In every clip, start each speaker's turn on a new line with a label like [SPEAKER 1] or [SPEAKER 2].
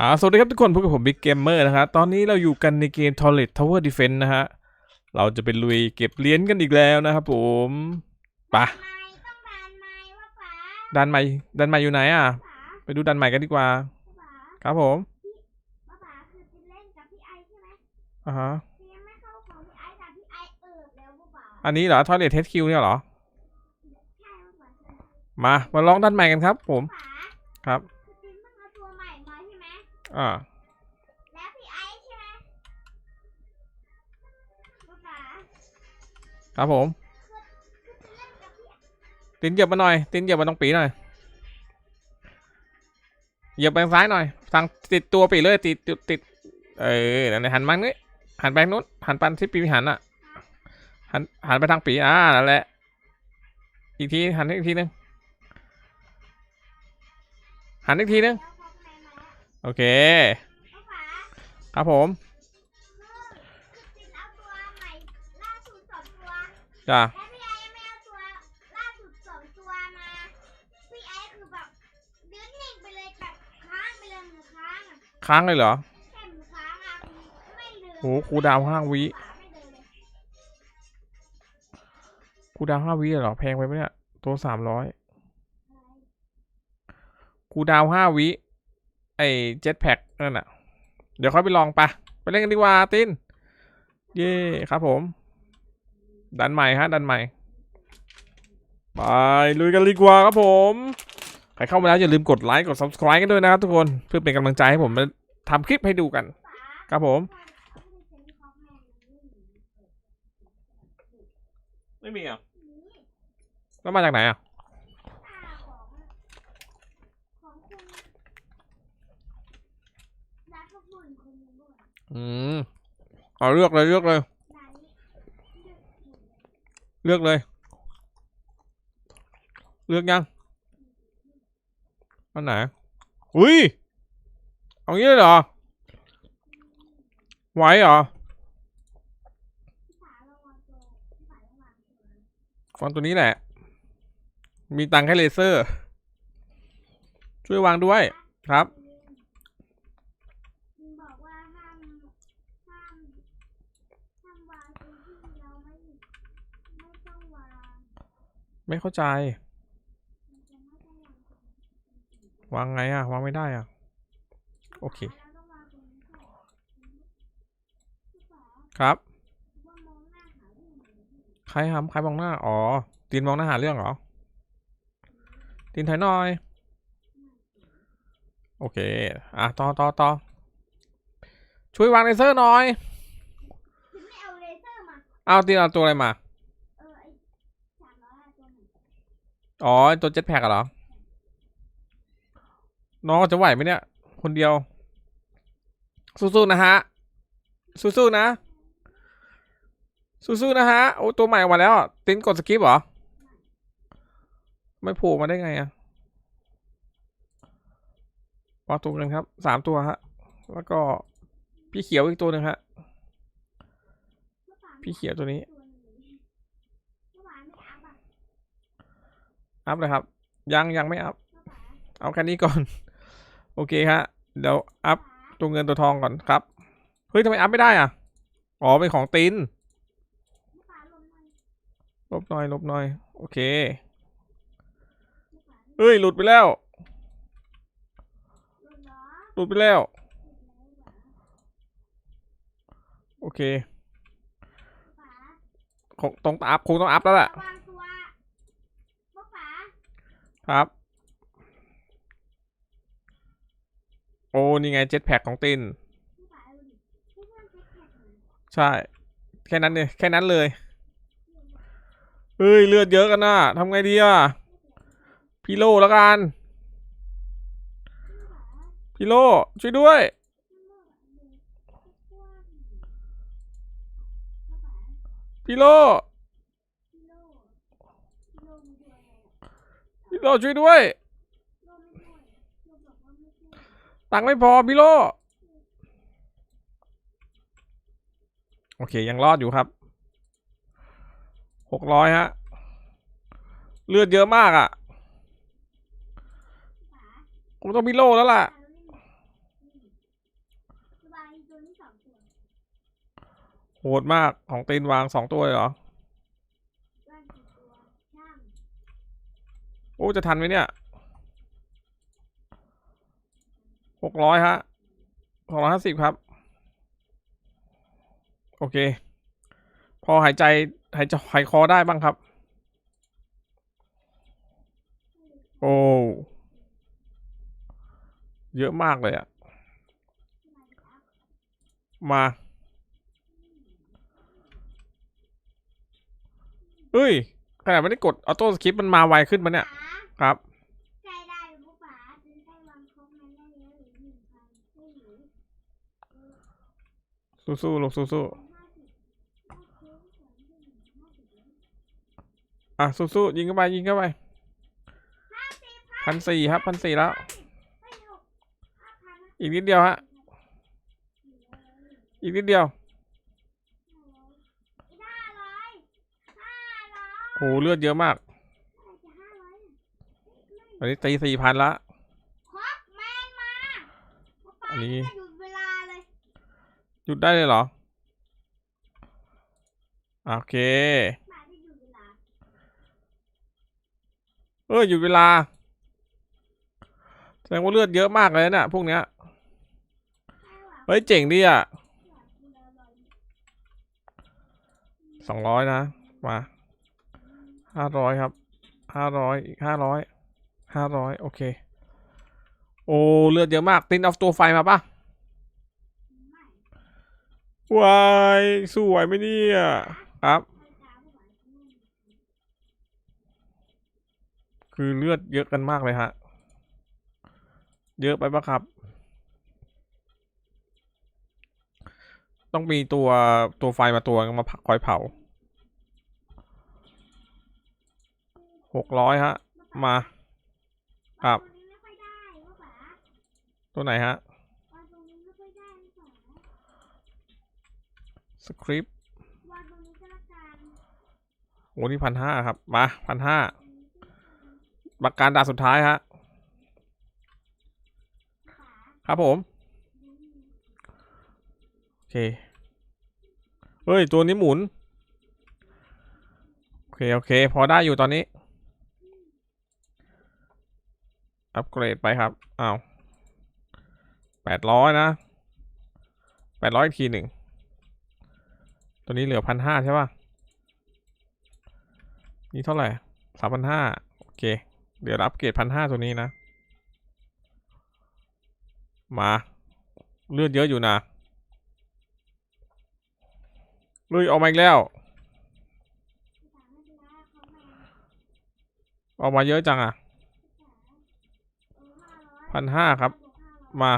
[SPEAKER 1] อ่าสวัสดีครับทุกคนพบกับผมบิ๊กเกมเมอร์นะครับตอนนี้เราอยู่กันในเกม Toilet Tower Defense นะฮะ เราจะเป็นลุยเก็บเหรียญกันอีกแล้วนะครับผมไปะ
[SPEAKER 2] ดันไม้ว่าป๋า
[SPEAKER 1] ดันใหม่ดันใหม่อยู่ไหนอะ ไปดูดันใหม่กันดีกว่า ครับผม
[SPEAKER 2] ว่าป๋าคือจะเล่นกับพี่ไอใช่ไหม
[SPEAKER 1] อ่าฮะ
[SPEAKER 2] คือยเข้าของพี่ไอแต่พี่ไอเอิบแล้วว่าป๋า
[SPEAKER 1] อันนี้เหรอ Toilet HQ เนี่ยเหรอ มา มาลองดันใหม่กันครับผม ครับ
[SPEAKER 2] อ่าแล้วพี่ไอใช่ไหมว่าป๋า
[SPEAKER 1] ครับผม
[SPEAKER 2] คือจะเล่นกับพี่
[SPEAKER 1] ตินเหยียบมาหน่อย ตินเหยียบมาตรงปีหน่อยเหยียบไปทางซ้ายหน่อยทางติดตัวปีเลยติดติดติดเออนั่นแหละหันมานี้หันไปนู้นหันไปที่ปีหันอะหันหันไปทางปีอ่านั่นแหละอีกทีหันอีกทีนึงหันอีกทีนึง โอเค
[SPEAKER 2] ว่าป๋า
[SPEAKER 1] ครับผม
[SPEAKER 2] คือจินเอาตัวใหม่ล่าสุดสองตัว
[SPEAKER 1] จ้า
[SPEAKER 2] และพี่ไอยังไม่เอาตัวล่าสุดสองตัวมาพี่ไอคือแบบยืนนิ่งไปเลยแบบค้างไปเลยหนึ่งค้างอะ
[SPEAKER 1] ค้างเลยเหรอ
[SPEAKER 2] แค่หนึ่งค้างอะไม่เดิน
[SPEAKER 1] โอ้ครูดาวห้าวิ
[SPEAKER 2] ฝาไม่เดินเลย
[SPEAKER 1] ครูดาวห้าวิเหรอ แพงไปไหมเนี่ย ตัวสามร้อยครูดาวห้าวิ ไอเจ็ตแพ็กนั่นน่ะเดี๋ยวค่อยไปลองปะไปเล่นกันดีกว่าตินเย่ครับผม ดันใหม่ฮะ ดันใหม่ ไปลุยกันดีกว่าครับผม ใครเข้ามาแล้วอย่าลืมกดไลค์กด subscribe กันด้วยนะครับทุกคนเพื่อเป็นกำลังใจให้ผมมาทำคลิปให้ดูกัน
[SPEAKER 2] ฝา
[SPEAKER 1] ครับผม
[SPEAKER 2] เอาไปเซ็นคอมแมนนี่
[SPEAKER 1] ไม่มีอะ
[SPEAKER 2] นี่
[SPEAKER 1] แล้วมาจากไหนอะ
[SPEAKER 2] ตาของของคุณรักพวกคุณคนหนึงด้วย
[SPEAKER 1] อืมเอาเลือกเลยเลือกเลย
[SPEAKER 2] เลือกเลย
[SPEAKER 1] เลือกเลย เลือกยังอันไหนอุ้ยเอางี้เลยเหรอไหวเหรอ
[SPEAKER 2] พี่ฝาระวังตัวพี่ฝาระวังตัว
[SPEAKER 1] วางตัวนี้แหละ มีตังค์แค่เลเซอร์ ช่วยวางด้วยครับ
[SPEAKER 2] มึงบอกว่าห้ามห้ามห้ามวางตรงที่เราไม่ไม่ต้องวาง
[SPEAKER 1] ไม่เข้าใจ
[SPEAKER 2] มันจะไม่ได้วาง
[SPEAKER 1] วางไงอะวางไม่ได้อะโอเค
[SPEAKER 2] แล้วต้องวางตรงนี้ก่อนพี่ฝา
[SPEAKER 1] ครับ
[SPEAKER 2] ว่ามองหน้าหาเรื่องเหมือนกัน
[SPEAKER 1] ใครทำใครมองหน้า อ๋อ ตีนมองหน้าหาเรื่องเหรอ ตีนถอยหน่อย โอเค อะ ต่อต่อต่อช่วยวางเลเซอร์หน่อย
[SPEAKER 2] ถึงไม่เอาเลเซอร์มา
[SPEAKER 1] เอาตีนเอาตัวอะไรมา
[SPEAKER 2] เออไอ้สามร้อยตัวหนึ่ง
[SPEAKER 1] อ๋อตัวเจ็ตแพ็กเหรอ น้องจะไหวไหมเนี่ย คนเดียว สู้ๆนะฮะ สู้ๆนะ สู้ๆนะฮะ โอ้ตัวใหม่มาแล้ว ติ้นกดสกิปเหรอ ไม่โผล่มาได้ไงอะวางตัวกันครับ สามตัวฮะ แล้วก็พี่เขียวอีกตัวหนึ่งฮะ พี่เขียวตัวนี้
[SPEAKER 2] ตัวหนึ่งเมื่อวานไม่อัพอะ
[SPEAKER 1] อัพเลยครับ ยังยังไม่อัพ
[SPEAKER 2] เอา
[SPEAKER 1] แค่นี้ก่อน โอเคฮะ เดี๋ยวอัพตัวเงินตัวทองก่อนครับ เฮ้ยทำไมอัพไม่ได้อะ อ๋อ เป็นของติน
[SPEAKER 2] ล
[SPEAKER 1] บหน่อย ลบหน่อย โอเค
[SPEAKER 2] เฮ้
[SPEAKER 1] ย หลุดไปแล้ว
[SPEAKER 2] ห
[SPEAKER 1] ลุดไปแล้ว โอเค คงต้องอัพ คงต้องอัพแล้วแหละ
[SPEAKER 2] ระวังตัวเมื่อฝา
[SPEAKER 1] ครับ โอ้นี่ไงเจ็ตแพ็กของติน ใช่ แค่นั้นเลยแค่นั้นเลยเฮ้ย เลือดเยอะกันนะทำไงดีอะ พี่โลแล้วกัน พี่โลช่วยด้วย พี่โล พี่โลช่วยด้วย ตังไม่พอพี่โล โอเคยังรอดอยู่ครับ หกร้อยฮะ เลือดเยอะมากอะ่ะผมต้องพี่โลแล้วล่ะ โหดมากของตีนวางสองตัวเหรอ โอ้จะทันไหมเนี่ยหกร้อยฮะหกร้อยห้าสิบครับ โอเค พอหายใจหายใจหายคอได้บ้างครับ โอ้เยอะมากเลยอะมาเฮ้ยขนาดไม่ได้กดออโต้สคริปต์มันมาไวขึ้นมาเนี่ย ครับ
[SPEAKER 2] ใจได้หรือปล่าป๋าถึงได้วางครบมันได้เยอะหรือหนึ่งพันไม่หรือ
[SPEAKER 1] สู้ๆลูกสู้
[SPEAKER 2] ห้าสิบห้าสิบสองหนึ่งห้าสิบ
[SPEAKER 1] ๆอะสู้ๆยิงเข้าไปยิงเข้าไปพันสี่ครับพันสี่แล้ว อีกนิดเดียวฮะอีกนิดเดียว
[SPEAKER 2] ห้าร้อยห้าร้อย
[SPEAKER 1] โหเลือดเยอะมาก
[SPEAKER 2] อะไรจะห้าร้อยอะ
[SPEAKER 1] ตอนนี้ตีสี่พันละ
[SPEAKER 2] ครบแมนมาป๊า
[SPEAKER 1] อันนี้
[SPEAKER 2] จะหยุดเวลาเลย
[SPEAKER 1] หยุดได้เลยเหรออะโอเค
[SPEAKER 2] ป๋าจะหยุดเวลา
[SPEAKER 1] เออหยุดเวลา แสดงว่าเลือดเยอะมากเลยเนี่ยพวกเนี้ย
[SPEAKER 2] ให้หวัง
[SPEAKER 1] เฮ้ย เจ๋งดีอะ
[SPEAKER 2] อยากดูแลบอล
[SPEAKER 1] สองร้อยนะ มาห้าร้อยครับห้าร้อยอีกห้าร้อย ห้าร้อยโอเค โอ้เลือดเยอะมากตินเอาตัวไฟมาปะวายสวยไหมเนี่ยครับคือเลือดเยอะกันมากเลยฮะ เยอะไปปะครับ ต้องมีตัวตัวไฟมาตัวมาคอยเผาหกร้อยฮะ มา ครับ
[SPEAKER 2] วันนี้ไม่ค่อยได้ว่าป๋า
[SPEAKER 1] ตัวไหนฮะ
[SPEAKER 2] วันตรงนี้ไม่ค่อยได้หรือเปล่า
[SPEAKER 1] สคริปต์
[SPEAKER 2] วันตรงนี้ก็ละกัน
[SPEAKER 1] โอ้นี่พันห้าครับ มาพันห้าบักการด่านสุดท้ายฮะ
[SPEAKER 2] ป๋า
[SPEAKER 1] ครับผม โอเค เฮ้ย ตัวนี้หมุน โอเค โอเค พอได้อยู่ตอนนี้ อัปเกรดไปครับอ้าวแปดร้อยนะแปดร้อยอีกทีหนึ่ง ตัวนี้เหลือพันห้าใช่ป่ะ นี่เท่าไหร่สามพันห้าโอเค เดี๋ยวอัปเกรดพันห้าตัวนี้นะ มาเลือดเยอะอยู่นะลุยออกมาอีกแล้ว ออกมาเยอะจังอะ พันห้าครับ
[SPEAKER 2] บวกห้าร้อย
[SPEAKER 1] มา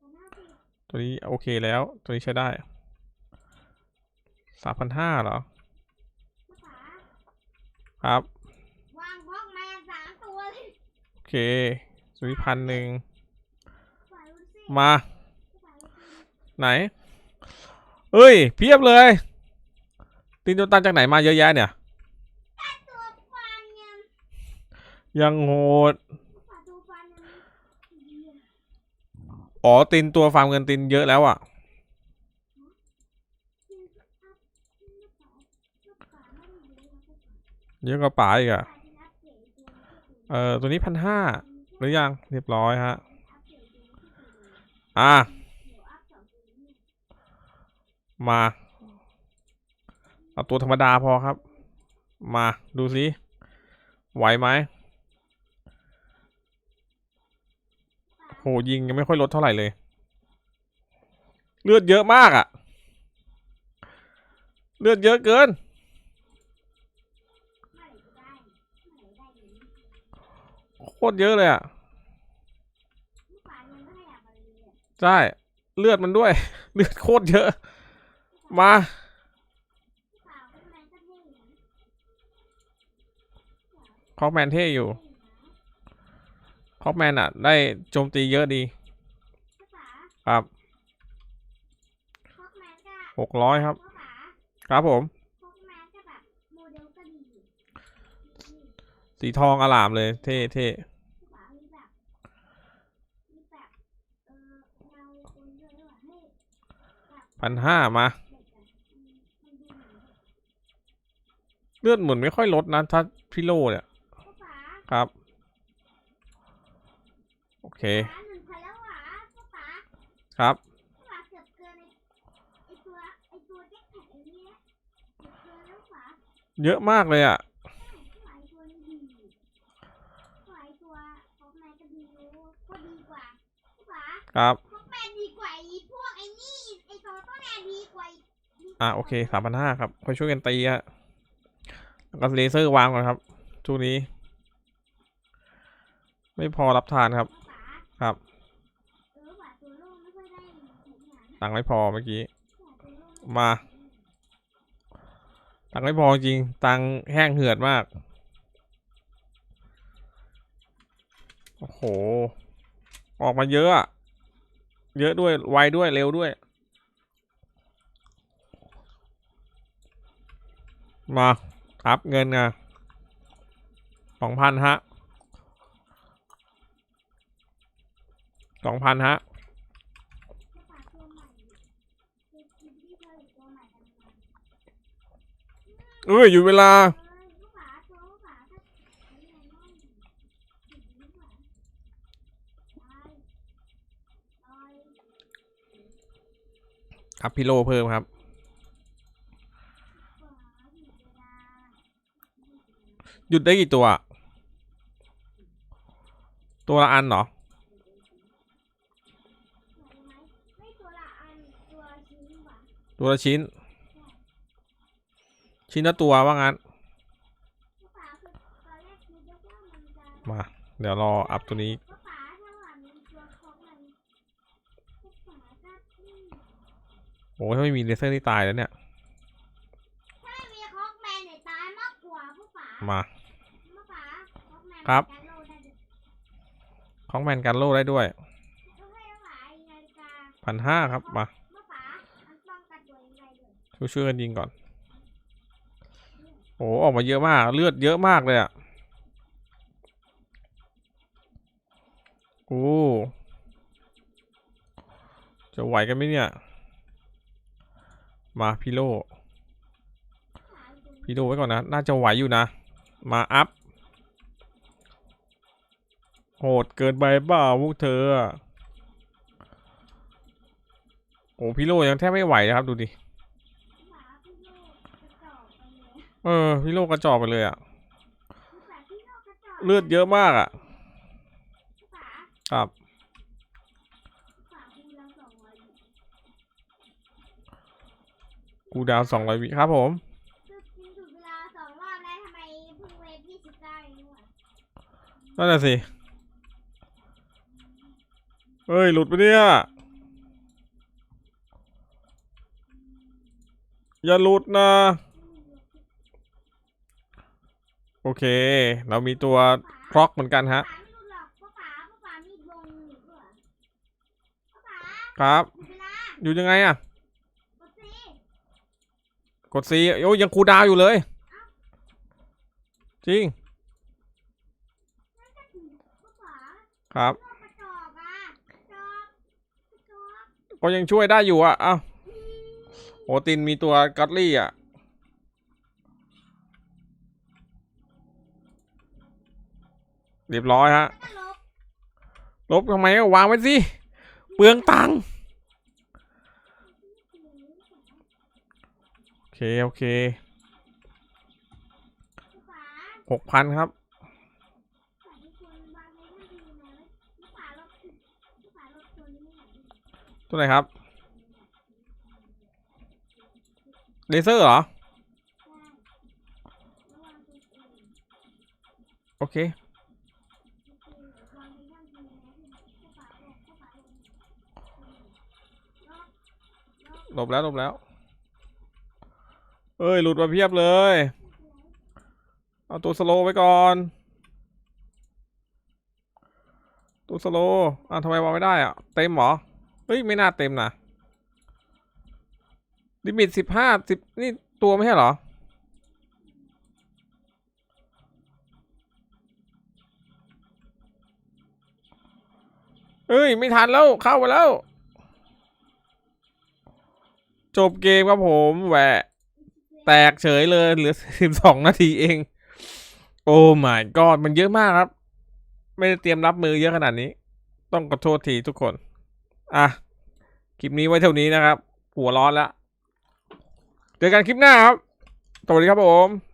[SPEAKER 2] พันห้าสิบ
[SPEAKER 1] ตัวนี้โอเคแล้ว ตัวนี้ใช้ได้สามพันห้าเหรอ
[SPEAKER 2] ป๋า
[SPEAKER 1] ครับ
[SPEAKER 2] วางพกแมนสามตัวเลย
[SPEAKER 1] โอเคตัวนี้พันหนึ่ง
[SPEAKER 2] ป๋าลุ้นสิ
[SPEAKER 1] มา
[SPEAKER 2] ป๋าลุ้นสิ
[SPEAKER 1] ไหน เอ้ย เพียบเลยตินโดนตันจากไหนมาเยอะแยะเนี่ย
[SPEAKER 2] ตัวฟันยัง
[SPEAKER 1] ยังโหด อ๋อ ตินตัวฟาร์มเงินตินเยอะแล้วอะ
[SPEAKER 2] คืออัพลูกป๋าลูกป๋าไม่ได้เยอะกป๋า
[SPEAKER 1] เยอะกว่าป๋าอีกอะ
[SPEAKER 2] ป๋าที่นับเอ
[SPEAKER 1] อตัวนี้พันห้าหรือยังเรียบร้อยฮะ
[SPEAKER 2] อะ
[SPEAKER 1] มา เอาตัวธรรมดาพอครับ มาดูสิไหวไหมโห ยิงยังไม่ค่อยลดเท่าไหร่เลย เลือดเยอะมากอะ่ะเลือดเยอะเกิน โคตรเยอะเลยอะ่ะใช่เลือดมันด้วย เลือดโคตรเยอะ มา
[SPEAKER 2] ลูกป๋าเป็นอะไรก็เท่อยู่นะ
[SPEAKER 1] คอกแมนเท่อยู่
[SPEAKER 2] เท่อยู่
[SPEAKER 1] คอกแมนอะ ได้โจมตีเยอะดี
[SPEAKER 2] ลูกป๋า
[SPEAKER 1] ครับ
[SPEAKER 2] พกแมนก็
[SPEAKER 1] หกร้อยครับ
[SPEAKER 2] ลูกป๋า
[SPEAKER 1] ครับผม
[SPEAKER 2] พกแมนก็แบบโมเดลก็ดีอยู่นี่
[SPEAKER 1] สีทองอลามเลย เท่เท่
[SPEAKER 2] ลูกป๋ามีแบบมีแบบเออเงาคนด้วยว่ะเฮ้
[SPEAKER 1] พันห้ามา เลือดหมุนไม่ค่อยลดนะ ถ้าพี่โลเนี่ย
[SPEAKER 2] พ่อป๋า
[SPEAKER 1] ครับโอเค ครับ
[SPEAKER 2] เย
[SPEAKER 1] อะมากเลยอะ
[SPEAKER 2] หลายตัวนี่ดีหลายตัวของนายก็ดีรู้ก็ดีกว่าพ่อป๋า
[SPEAKER 1] ครับ
[SPEAKER 2] อะ
[SPEAKER 1] โอเคสามพันห้าครับคอยช่วยกันตีฮะก็เลเซอร์วางก่อนครับช่วงนี้ ไม่พอรับทานครับ ครับ
[SPEAKER 2] ตัง
[SPEAKER 1] ไม่พอเมื่อกี้ มา ตังไม่พอจริง ตังแห้งเหือดมาก โอ้โห ออกมาเยอะอะ เยอะด้วย ไวด้วยเร็วด้วย มาอัพเงินไงสองพันฮะส องพันฮะ
[SPEAKER 2] เอ้
[SPEAKER 1] ย อยู่เวลา
[SPEAKER 2] เออลูกป๋าตัวลูกป๋าถ้าอันนี้มันน้อยถึงลูกป๋าตายตาย
[SPEAKER 1] อัพพิโลเพิ่มครับ หยุดได้กี่ตัว ตัวละอันเหรอ
[SPEAKER 2] ไหนไหมไม่ตัวละอันตัวชิ้นว่ะ
[SPEAKER 1] ตัวละชิ้น ชิ้นละตัวว่างั้น
[SPEAKER 2] ลูกป๋าคือตอนแรกคิดว่ามันจะ
[SPEAKER 1] มา เดี๋ยวรออัพตัวนี้
[SPEAKER 2] ลูกป๋าถ้าว่ามันตัวของมันลูกป๋าก็อืม
[SPEAKER 1] โอ้ถ้าไม่มีเลเซอร์นี่ตายแล้วเนี่ย
[SPEAKER 2] ถ้าไม่มีคอกแมนเนี่ยตายมากกว่าผู้ป๋า
[SPEAKER 1] มา
[SPEAKER 2] ผู้ป๋าคอกแมน
[SPEAKER 1] ครับ
[SPEAKER 2] การโลได้ด้วย
[SPEAKER 1] ของแมนกันโลได้ด้วย
[SPEAKER 2] ก็ให้ลูกป๋าไอ้นาฬิกา
[SPEAKER 1] พันห้าครับ มา ช่วยช่วยกันยิงก่อน โอ้ออกมาเยอะมาก เลือดเยอะมากเลยอะโอ้จะไหวกันไหมเนี่ย มาพี่โลพี่โลไว้ก่อนนะ น่าจะไหวอยู่นะ มาอัพ โหดเกินไปเปล่าพวกเธอ โอ้พี่โลยังแทบไม่ไหวนะครับ ดูดิ
[SPEAKER 2] ผู้ป๋าพี่โลกกระจอกไปเลย
[SPEAKER 1] เออพี่โลกกระจอกไปเลยอะเลือดเยอะมากอะครับกูดาวสองร้อยวิครับผม
[SPEAKER 2] นั่นแหละ
[SPEAKER 1] สิ เฮ้ย หลุดไปเนี่ย อย่าหลุดนะ โอเค เรามีตัวคล็อกเหมือนกันฮะ
[SPEAKER 2] ป๋าไม่รู้หรอกว่าป๋าว่าป๋ามีวงอยู่ด้วยว่าป๋า
[SPEAKER 1] ครับ
[SPEAKER 2] เวลา
[SPEAKER 1] อยู่ยังไงอะ
[SPEAKER 2] กดสิ
[SPEAKER 1] กดซีโอ้ยยังคูลดาวน์อยู่เลย จริง
[SPEAKER 2] ว่าป๋า
[SPEAKER 1] ครับ
[SPEAKER 2] โลกกระจอกอะกระจอกกระจอก
[SPEAKER 1] ก็ยังช่วยได้อยู่อะเอ้า
[SPEAKER 2] อืม
[SPEAKER 1] โอตินมีตัวกัตลี่อะ เรียบร้อยฮะ
[SPEAKER 2] ตลก
[SPEAKER 1] ลบทำไมอะวางไว้สิ เปลืองตังค์ โอเค โอเค
[SPEAKER 2] ป๋า
[SPEAKER 1] หกพันครับ
[SPEAKER 2] ป๋าที่ควรวางไว้ให้ดีนะว่าป๋าลบว่าป๋าลบตัวนี้ไม่ไหว
[SPEAKER 1] ตัวไหนครับ เลเซอร์เหรอ
[SPEAKER 2] ใช่ระวังตัวเอง
[SPEAKER 1] โอเค
[SPEAKER 2] วางไว้ข้างดีนะว่าป๋าลบว่าป๋าลบลบ
[SPEAKER 1] หลบแล้วหลบแล้ว เอ้ย หลุดมาเพียบเลย เอาตัวสโลไว้ก่อน ตัวสโลอะทำไมวางไม่ได้อะ เต็มหรอ เฮ้ย ไม่น่าเต็มนะลิมิตสิบห้าสิบนี่ตัวไม่ใช่หรอ เอ้ย ไม่ทันแล้ว เข้าไปแล้ว จบเกมครับผมแหวะ แตกเฉยเลยเหลือสิบสองนาทีเอง โอ้ my god มันเยอะมากครับ ไม่ได้เตรียมรับมือเยอะขนาดนี้ ต้องขอโทษทีทุกคน อะ คลิปนี้ไว้เท่านี้นะครับ หัวร้อนแล้ว เจอกันคลิปหน้าครับ สวัสดีครับผม